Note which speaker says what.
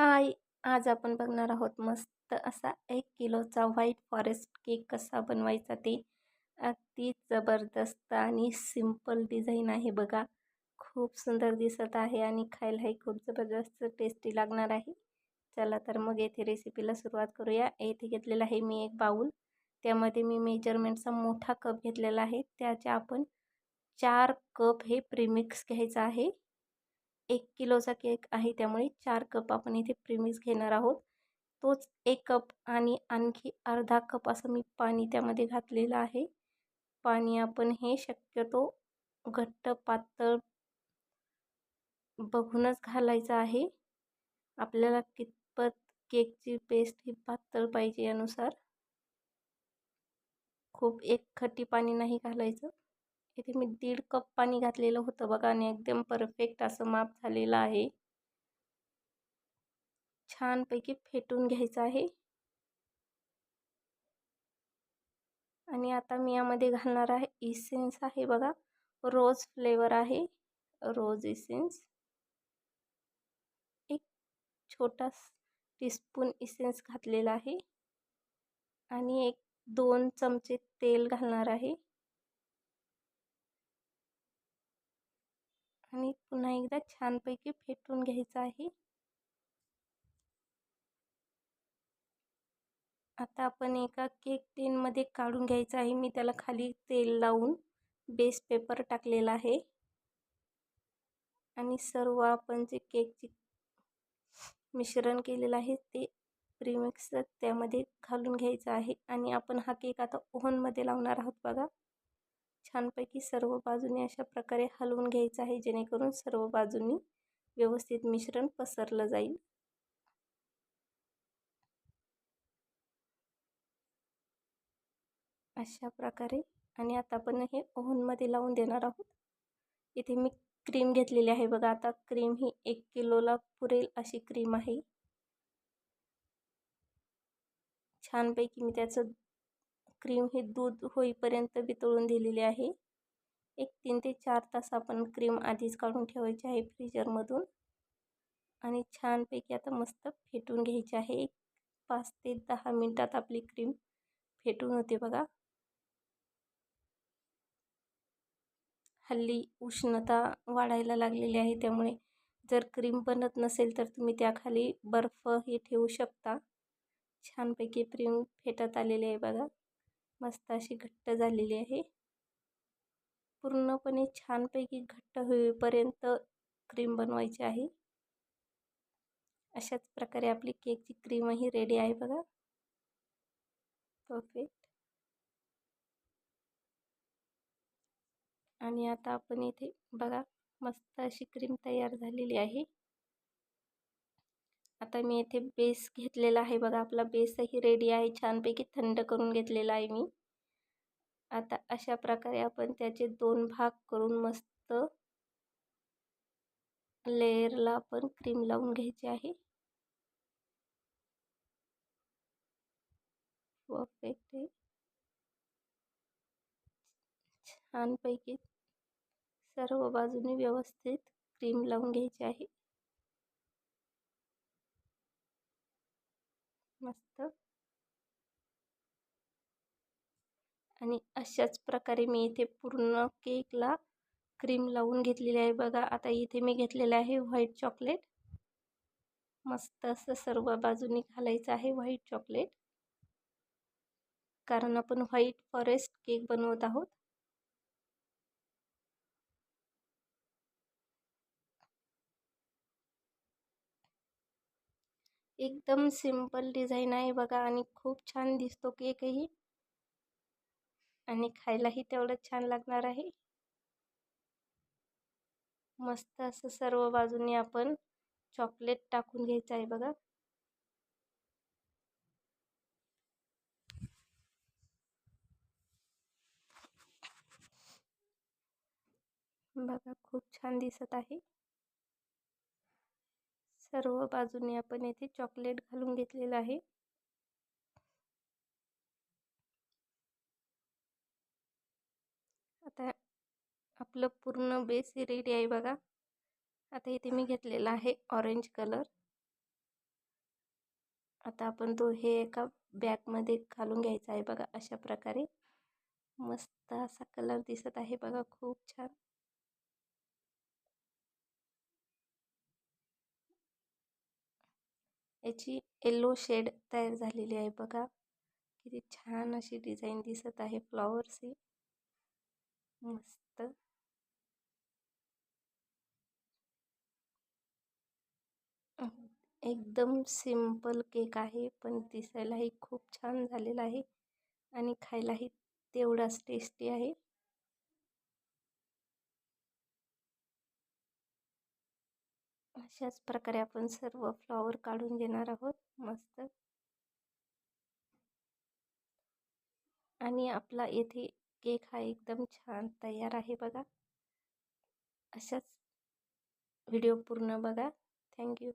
Speaker 1: हाय आज आपण बघणार आहोत मस्त असा एक किलोचा व्हाईट फॉरेस्ट केक कसा बनवायचा ते. अगदी जबरदस्त आणि सिंपल डिझाईन आहे बघा. खूप सुंदर दिसत आहे आणि खायलाही खूप जबरदस्त टेस्टी लागणार आहे. चला तर मग येथे रेसिपीला सुरुवात करूया. येथे घेतलेला आहे मी एक बाऊल त्यामध्ये मी मेजरमेंटचा मोठा कप घेतलेला आहे. त्याच्या आपण चार कप हे प्रीमिक्स घ्यायचं आहे. एक किलोचा केक आहे. त्यामुळे चार कप आपण इथे प्रीमिक्स घेणार आहोत. तोच एक कप आणि आणखी अर्धा कप असं मी पाणी त्यामध्ये घातलेलं आहे. पाणी आपण हे शक्यतो घट्ट पातळ बघूनच घालायचं आहे. आपल्याला कितपत केकची पेस्ट ही पातळ पाहिजे यानुसार. खूप एक खट्टी पाणी नाही घालायचं. इथे मी दीड कप पाणी घातलेलं होतं बघा आणि एकदम परफेक्ट असं माप झालेलं आहे. छानपैकी फेटून घ्यायचं आहे. आणि आता मी यामध्ये घालणार आहे इसेन्स आहे बघा. रोज फ्लेवर आहे. रोज इसेन्स एक छोटा टीस्पून इसेन्स घातलेला आहे. आणि एक दोन चमचे तेल घालणार आहे. आणि पुन्हा एकदा छानपैकी फेटून घ्यायचं आहे. आता आपण एका केक टेनमध्ये काढून घ्यायचं आहे. मी त्याला खाली तेल लावून बेस पेपर टाकलेला आहे. आणि सर्व आपण जे केकचे मिश्रण केलेलं आहे ते प्रीमिक्स त्यामध्ये घालून घ्यायचं आहे. आणि आपण हा केक आता ओव्हनमध्ये लावणार आहोत बघा. छानपैकी सर्व बाजूनी अशा प्रकारे हलवून घ्यायचं आहे जेणेकरून सर्व बाजूंनी व्यवस्थित मिश्रण पसरलं जाईल. अशा प्रकारे आणि आता आपण हे ओव्हनमध्ये लावून देणार आहोत. इथे मी क्रीम घेतलेली आहे बघा आता क्रीम ही एक किलोला पुरेल अशी क्रीम आहे. छानपैकी मी त्याचं क्रीम हे दूध होईपर्यंत वितळून दिलेले आहे. एक तीन ते चार तास आपण क्रीम आधीच काढून ठेवायची आहे फ्रीजरमधून आणि छानपैकी आता मस्त फेटून घ्यायची आहे. एक पाच ते दहा मिनटात आपली क्रीम फेटून होते बघा. हल्ली उष्णता वाढायला लागलेली आहे त्यामुळे जर क्रीम बनत नसेल तर तुम्ही त्याखाली बर्फ हे ठेवू शकता. छानपैकी क्रीम फेटत आलेली आहे बघा. मस्त अशी घट्ट झालेली आहे. पूर्णपणे छानपैकी घट्ट होईपर्यंत क्रीम बनवायची आहे. अशाच प्रकारे आपली केकची क्रीमही रेडी आहे बघा. परफेक्ट आणि आता आपण इथे बघा मस्त अशी क्रीम तयार झालेली आहे. आता मी इथे बेस घेतलेला आहे बघा. आपला बेसही रेडी आहे. छानपैकी थंड करून घेतलेला आहे मी. आता अशा प्रकारे आपण त्याचे दोन भाग करून मस्त लेअरला आपण क्रीम लावून घ्यायची आहे. परफेक्ट आहे. छानपैकी सर्व बाजूनी व्यवस्थित क्रीम लावून घ्यायची आहे. मस्त. आणि अशाच प्रकारे मी इथे पूर्ण केकला क्रीम लावून घेतलेली आहे. बघा आता इथे मी घेतलेलं आहे व्हाईट चॉकलेट मस्त असं सर्व बाजूनी घालायचं आहे व्हाईट चॉकलेट कारण आपण व्हाईट फॉरेस्ट केक बनवत आहोत. एकदम सिंपल डिझाईन आहे बघा आणि खूप छान दिसतो केकही. आणि खायलाही तेवढंच छान लागणार आहे. मस्त असं सर्व बाजूनी आपण चॉकलेट टाकून घ्यायचं आहे बघा. बघा खूप छान दिसत आहे. सर्व बाजूनी आपण येथे चॉकलेट घालून घेतलेलं आहे. आता आपलं पूर्ण बेस रेडी आहे बघा. आता इथे मी घेतलेला आहे ऑरेंज कलर आता आपण तो हे एका बॅगमध्ये घालून घ्यायचा आहे बघा अशा प्रकारे. मस्त असा कलर दिसत आहे बघा खूप छान. याची येल्लो शेड तयार झालेली आहे बघा. किती छान अशी डिझाईन दिसत आहे फ्लॉवर्सची मस्त. एकदम सिंपल केक आहे पण दिसायलाही खूप छान झालेला आहे. आणि खायलाही तेवढाच टेस्टी आहे. अशाच प्रकारे आपण सर्व फ्लॉवर काढून घेणार आहोत मस्त. आणि आपला येथे केक हा एकदम छान तयार आहे बघा. अशाच व्हिडिओ पूर्ण बघा. थँक्यू